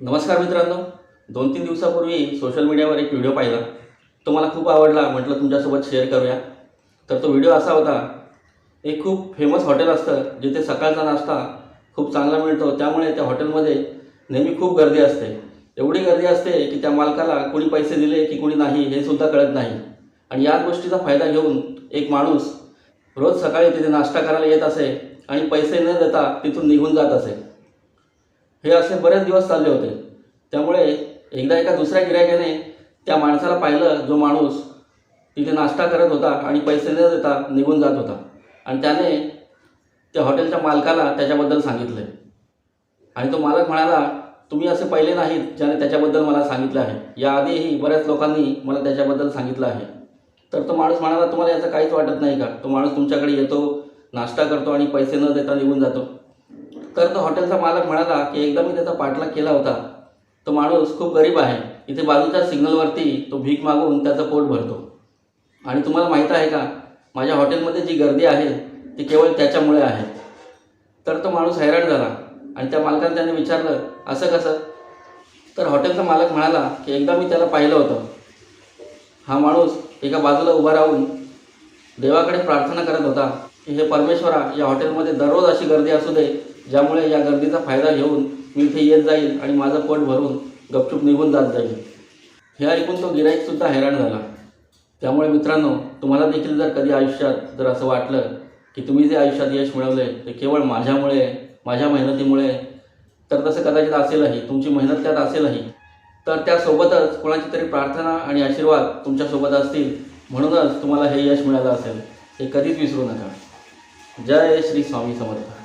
नमस्कार मित्रांनो. दोन तीन दिवसापूर्वी सोशल मीडियावर एक व्हिडिओ पाहिला. तो मला खूप आवडला. म्हटलं तुमच्यासोबत शेअर करूया. तर तो व्हिडिओ असा होता. एक खूप फेमस हॉटेल असतं जिथे सकाळचा नाश्ता खूप चांगला मिळतो. त्यामुळे त्या हॉटेलमध्ये नेहमी खूप गर्दी असते. एवढी गर्दी असते की त्या मालकाला कोणी पैसे दिले की कोणी नाही हे सुद्धा कळत नाही. आणि याच गोष्टीचा फायदा घेऊन एक माणूस रोज सकाळी तिथे नाश्ता करायला येत असे आणि पैसे न देता तिथून निघून जात असे. हे असे बरेच दिवस चालले होते. त्यामुळे एकदा एका दुसऱ्या गिरायकाने त्या माणसाला पाहिलं जो माणूस तिथे नाश्ता करत होता आणि पैसे न देता निघून जात होता. आणि त्याने त्या हॉटेलच्या मालकाला त्याच्याबद्दल सांगितले. आणि तो मालक म्हणाला तुम्ही असे पहिले नाहीत ज्याने त्याच्याबद्दल मला सांगितलं आहे. याआधीही बऱ्याच लोकांनी मला त्याच्याबद्दल सांगितलं आहे. तर तो माणूस म्हणाला तुम्हाला याचं काहीच वाटत नाही का? तो माणूस तुमच्याकडे येतो नाश्ता करतो आणि पैसे न देता निघून जातो. तर तो हॉटेलचा मालक म्हणाला की एकदा मी त्याचा पाठलाग केला होता. तो माणूस खूप गरीब आहे. इथे बाजूच्या सिग्नलवरती तो भीक मागून त्याचं पोट भरतो. आणि तुम्हाला माहीत आहे का माझ्या हॉटेलमध्ये जी गर्दी आहे ती केवळ त्याच्यामुळे आहे. तर तो माणूस हैराण झाला आणि त्या मालकाने त्याने विचारलं असं कसं? तर हॉटेलचा मालक म्हणाला की एकदा मी त्याला पाहिलं होतं. हा माणूस एका बाजूला उभा राहून देवाकडे प्रार्थना करत होता की हे परमेश्वरा या हॉटेलमध्ये दररोज अशी गर्दी असू दे ज्यामुळे या गर्दीचा फायदा घेऊन मी इथे येत जाईल आणि माझं पोट भरून गपचूप निघून जात जाईल हे ऐकून तो गिराईकसुद्धा हैराण झाला. त्यामुळे मित्रांनो तुम्हाला देखील जर कधी आयुष्यात जर असं वाटलं की तुम्ही जे आयुष्यात यश मिळवले ते केवळ माझ्यामुळे माझ्या मेहनतीमुळे तर तसं कदाचित असेलही तुमची मेहनत त्यात असेलही तर त्यासोबतच कोणाची तरी प्रार्थना आणि आशीर्वाद तुमच्यासोबत असतील म्हणूनच तुम्हाला हे यश मिळालं असेल. हे कधीच विसरू नका. जय श्री स्वामी समर्थ.